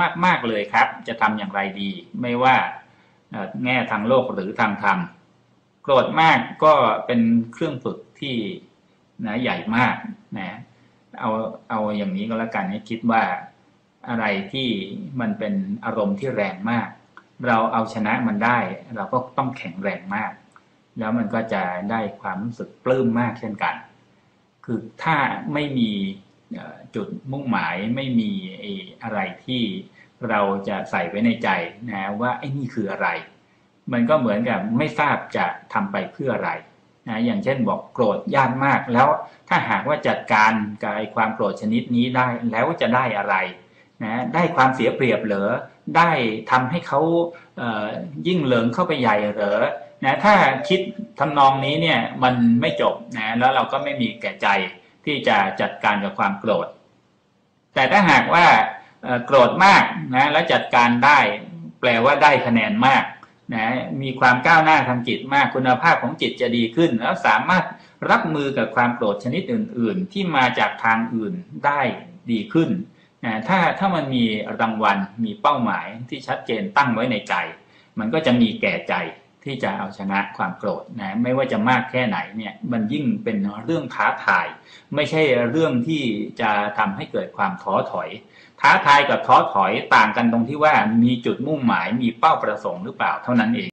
มากมากเลยครับ จะทำอย่างไรดี ไม่ว่าแง่ทางโลกหรือทางธรรมโกรธมากก็เป็นเครื่องฝึกที่นะใหญ่มากนะเอาเอาอย่างนี้ก็แล้วกันให้คิดว่าอะไรที่มันเป็นอารมณ์ที่แรงมาก เราเอาชนะมันได้ เราก็ต้องแข็งแรงมาก แล้วมันก็จะได้ความรู้สึกปลื้มมากเช่นกัน คือถ้าไม่มี จุดมุ่งหมายไม่มีอะไรที่เราจะใส่ไว้ในใจนะว่าไอ้นี่คืออะไร มันก็เหมือนกับไม่ทราบจะทำไปเพื่ออะไรนะอย่างเช่นบอกโกรธญาติมาก แล้วถ้าหากว่าจัดการกับความโกรธชนิดนี้ได้แล้วจะได้อะไรนะได้ความเสียเปรียบเหรอได้ทำให้เขาเยิ่งเหลิงเข้าไปใหญ่เหรอนะถ้าคิดทำนองนี้เนี่ยมันไม่จบนะแล้วเราก็ไม่มีแก่ใจ ที่จะจัดการกับความโกรธ แต่ถ้าหากว่าโกรธมากนะแล้วจัดการได้ แปลว่าได้คะแนนมากนะมีความก้าวหน้าทางจิตมากคุณภาพของจิตจะดีขึ้น แล้วสามารถรับมือกับความโกรธชนิดอื่น ๆ ที่มาจากทางอื่นได้ดีขึ้นนะถ้าถ้ามันมีรางวัลมีเป้าหมายที่ชัดเจนตั้งไว้ในใจ มันก็จะมีแก่ใจ ที่จะเอาชนะความโกรธนะไม่ว่าจะมากแค่ไหนเนี่ยมันยิ่งเป็นเรื่องท้าทาย ไม่ใช่เรื่องที่จะทำให้เกิดความท้อถอย ท้าทายกับท้อถอยต่างกันตรงที่ว่ามีจุดมุ่งหมายมีเป้าประสงค์หรือเปล่าเท่านั้นเอง